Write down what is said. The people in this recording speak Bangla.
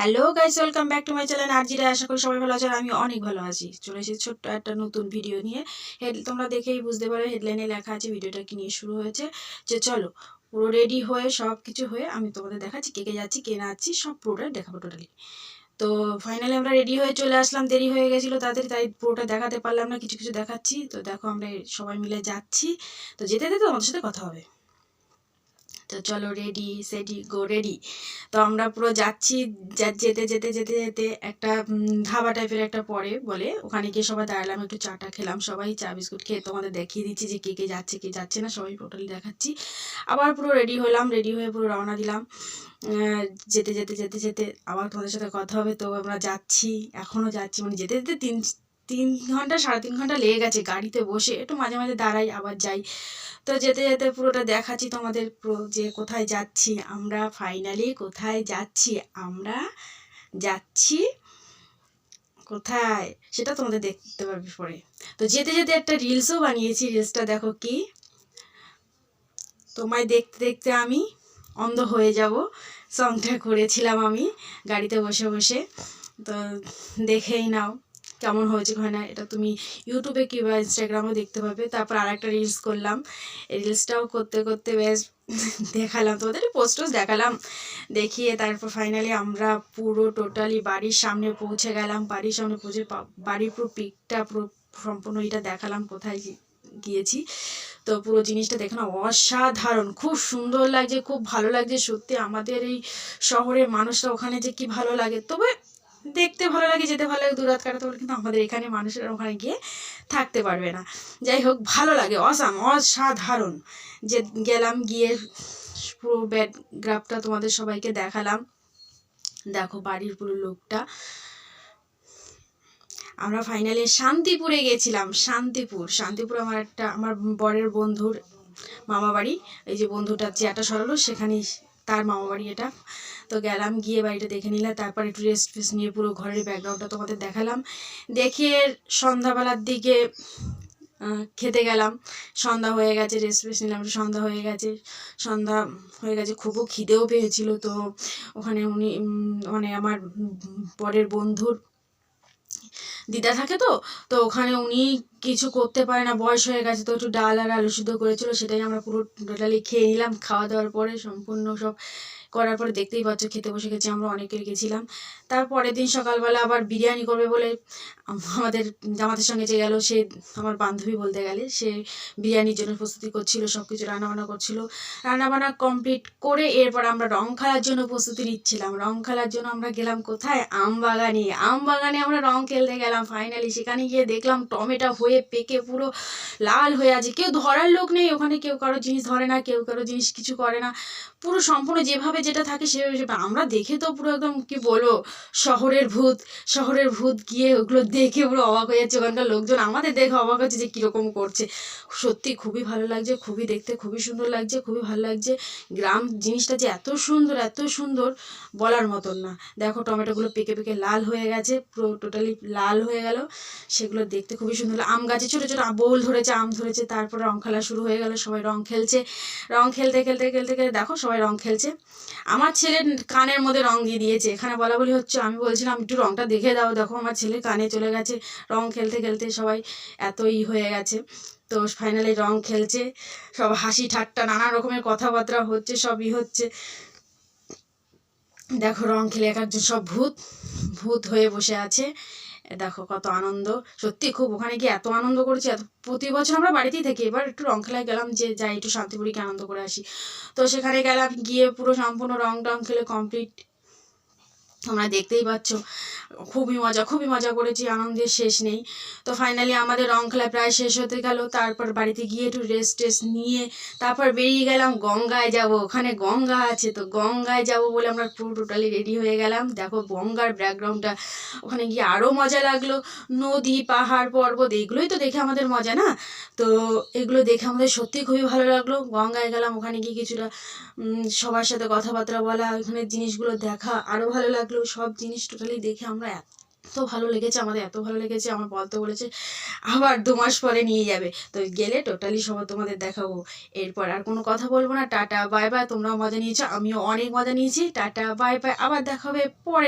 Hello guys welcome back to my channel আরজিরা আশা করি সবাই ভালো আছে, আর আমি অনেক ভালো আছি। চলে এসেছি ছোট্ট একটা নতুন ভিডিও নিয়ে। হেড তোমরা দেখেই বুঝতে পারো হেডলাইনে লেখা আছে ভিডিওটা কি নিয়ে শুরু হয়েছে। যে চলো, পুরো রেডি হয়ে সব কিছু হয়ে আমি তোমাদের দেখাচ্ছি, কে কে যাচ্ছি, কে না যাচ্ছি, সব পুরোটা দেখাবো টোটালি তো ফাইনালি আমরা রেডি হয়ে চলে আসলাম, দেরি হয়ে গেছিল তাদের তাই পুরোটা দেখাতে পারলাম না, কিছু কিছু দেখাচ্ছি। তো দেখো আমরা সবাই মিলে যাচ্ছি। তো যেতে যেতে তোমাদের সাথে কথা হবে। তো চলো রেডি সেডি গো রেডি তো আমরা পুরো যাচ্ছি যেতে যেতে যেতে যেতে একটা ধাবা টাইপের একটা পরে বলে, ওখানে গিয়ে সবাই দাঁড়ালাম, একটু চাটা খেলাম, সবাই চা, বিস্কুট খেয়ে তোমাদের দেখিয়ে দিচ্ছি যে কে কে যাচ্ছে কে যাচ্ছে না, সবাই টোটালি দেখাচ্ছি। আবার পুরো রেডি হলাম রেডি হয়ে পুরো রওনা দিলাম। যেতে যেতে যেতে যেতে আবার তোমাদের সাথে কথা হবে, তো আমরা যাচ্ছি এখনও যাচ্ছি মানে যেতে যেতে তিন তিন ঘণ্টা, সাড়ে তিন ঘণ্টা লেগে গেছে গাড়িতে বসে। একটু মাঝে মাঝে দাঁড়াই, আবার যাই। তো যেতে যেতে পুরোটা দেখাচ্ছি তোমাদের যে কোথায় যাচ্ছি। আমরা ফাইনালি কোথায় যাচ্ছি? আমরা যাচ্ছি কোথায়? সেটা তোমাদের দেখতে পারবে পরে। তো যেতে যেতে একটা রিলসও বানিয়েছি। রিলসটা দেখো কি? তোমায় দেখতে দেখতে আমি অন্ধ হয়ে যাব। সংটা করেছিলাম আমি গাড়িতে বসে বসে। তো দেখেই নাও। কেমন হয়েছে হয় না, এটা তুমি ইউটিউবে কিংবা ইনস্টাগ্রামেও দেখতে পাবে। তারপর আর একটা রিলস করলাম রিলসটাও করতে করতে বেশ দেখালাম তোমাদের পোস্টস দেখালাম। দেখিয়ে তারপর ফাইনালি আমরা পুরো টোটালি বাড়ির সামনে পৌঁছে গেলাম। বাড়ির সামনে পৌঁছে বাড়ির পুরো পিকটা পুরো সম্পূর্ণ এটা দেখালাম কোথায় গিয়েছি। তো পুরো জিনিসটা দেখে না অসাধারণ, খুব সুন্দর লাগছে, খুব ভালো লাগছে। সত্যি আমাদের এই শহরের মানুষরা ওখানে যে কি ভালো লাগে। তবে দেখতে ভালো লাগে, যেতে ভালো লাগে, দুরাত কাটাতে পারে কিন্তু আমাদের এখানে মানুষেরা ওখানে গিয়ে থাকতে পারবে না। যাই হোক, ভালো লাগে অসাম অসাধারণ। যে গেলাম, গিয়ে পুরো ব্যাকগ্রাফটা তোমাদের সবাইকে দেখালাম। দেখো বাড়ির পুরো লোকটা। আমরা ফাইনালি শান্তিপুরে গেছিলাম, শান্তিপুর। শান্তিপুর আমার একটা, আমার বরের বন্ধুর মামা বাড়ি এই যে বন্ধুটা চেয়ারটা সরালো, সেখানেই তার মামা বাড়ি এটা। তো গেলাম, গিয়ে বাড়িটা দেখে নিলাম, তারপর একটু রেস্ট ফেস্ট নিয়ে পুরো ঘরের ব্যাকগ্রাউন্ডটা তোমাদের দেখালাম। দেখিয়ে সন্ধ্যাবেলার দিকে খেতে গেলাম। সন্ধ্যা হয়ে গেছে রেস্ট ফেস্ট নিলাম সন্ধ্যা হয়ে গেছে। সন্ধ্যা হয়ে গেছে, খুবও খিদেও পেয়েছিল। তো ওখানে উনি মানে আমার পরের বন্ধুর দিদা থাকে তো তো ওখানে উনি কিছু করতে পারে না, বয়স হয়ে গেছে তো একটু ডাল আর আলু সিদ্ধ করেছিল, সেটাই আমরা পুরো টোটালি খেয়ে নিলাম, খাওয়া দাওয়ার পরে সম্পূর্ণ সব করার পরে দেখতেই পাচ্ছ খেতে বসে গেছি, আমরা অনেকের গেছিলাম। তারপরের দিন সকালবেলা আবার বিরিয়ানি করবে বলে আম- আমাদের জামাতের সঙ্গে যে গেল, সে আমার বান্ধবী বলতে গেলে, সে বিরিয়ানির জন্য প্রস্তুতি করছিল সব কিছু রান্নাবান্না করছিল। রান্নাবান্না কমপ্লিট করে এরপর আমরা রং খেলার জন্য প্রস্তুতি নিচ্ছিলাম। রং খেলার জন্য আমরা গেলাম কোথায়? আম বাগানে। আম বাগানে আমরা রং খেলতে গেলাম। ফাইনালি সেখানে গিয়ে দেখলাম টমেটো হয়ে পেকে পুরো লাল হয়ে আছে। কেউ ধরার লোক নেই, ওখানে কেউ কারও জিনিস ধরে না, কেউ কারও জিনিস কিছু করে না। পুরো সম্পূর্ণ যেভাবে যেটা থাকে সেভাবে আমরা দেখে তো পুরো একদম কি বলব, শহরের ভূত শহরের ভূত গিয়ে ওগুলো দেখে পুরো অবাক হয়ে যাচ্ছে। ওখানকার লোকজন আমাদের দেখে অবাক হচ্ছে যে কীরকম করছে। সত্যি খুবই ভালো লাগছে, খুবই দেখতে খুবই সুন্দর লাগছে, খুবই ভালো লাগছে। গ্রাম জিনিসটা যে এত সুন্দর এত সুন্দর বলার মতন না। দেখো টমেটোগুলো পেকে পেকে লাল হয়ে গেছে, পুরো টোটালি লাল হয়ে গেল। সেগুলো দেখতে খুবই সুন্দর আম গাছে ছোটো ছোটো বোল ধরেছে, আম ধরেছে, তারপর রং খেলা শুরু হয়ে গেল, সবাই রং খেলছে। রং খেলতে খেলতে খেলতে খেলতে, দেখো সবাই রং খেলছে। আমার ছেলের কানের মধ্যে রং দিয়ে দিয়েছে। এখানে বলা বলি হচ্ছে, আমি বলছিলাম, একটু রংটা দেখে দাও। দেখো, আমার ছেলে কানে চলে গেছে রং খেলতে খেলতে সবাই এতই হয়ে গেছে। তো ফাইনালি রং খেলছে, সব হাসি ঠাট্টা, নানা রকমের কথাবার্তা হচ্ছে, সবই হচ্ছে। দেখো, রং খেলে এক একজন সব ভূত ভূত হয়ে বসে আছে। দেখো কত আনন্দ। সত্যি খুব ওখানে গিয়ে এত আনন্দ করেছি। এত প্রতি বছর আমরা বাড়িতেই থাকি। এবার একটু রং খেলায় গেলাম যে যাই, একটু শান্তিপুরীকে আনন্দ করে আসি। তো সেখানে গেলাম, গিয়ে পুরো সম্পূর্ণ রং টং খেলে কমপ্লিট তোমরা দেখতেই পাচ্ছ। খুবই মজা খুবই মজা করেছি, আনন্দের শেষ নেই। তো ফাইনালি আমাদের রং খেলা প্রায় শেষ হতে গেল। তারপর বাড়িতে গিয়ে একটু রেস্ট টেস্ট নিয়ে তারপর বেরিয়ে গেলাম, গঙ্গায় যাব। ওখানে গঙ্গা আছে, তো গঙ্গায় যাব বলে আমরা পুরো টোটালি রেডি হয়ে গেলাম। দেখো গঙ্গার ব্যাকগ্রাউন্ডটা ওখানে গিয়ে আরও মজা লাগল। নদী, পাহাড়, পর্বত, এগুলোই তো দেখে আমাদের মজা না? তো এগুলো দেখে আমাদের সত্যি খুবই ভালো লাগল। গঙ্গায় গেলাম, ওখানে গিয়ে কিছুটা সবার সাথে কথাবার্তা বলা ওখানে জিনিসগুলো দেখা আরও ভালো লাগল। সব জিনিস টোটালি দেখে আমরা এত ভালো লেগেছে, আমাদের এত ভালো লেগেছে, আমার বলতে বলেছে, আবার দু মাস পরে নিয়ে যাবে। তো গেলে টোটালি সব তোমাদের দেখাবো। এরপর আর কোনো কথা বলব না। টাটা বাই বাই তোমরাও মজা নিয়েছো, আমিও অনেক মজা নিয়েছি। টাটা বাই বাই আবার দেখাবে পরে।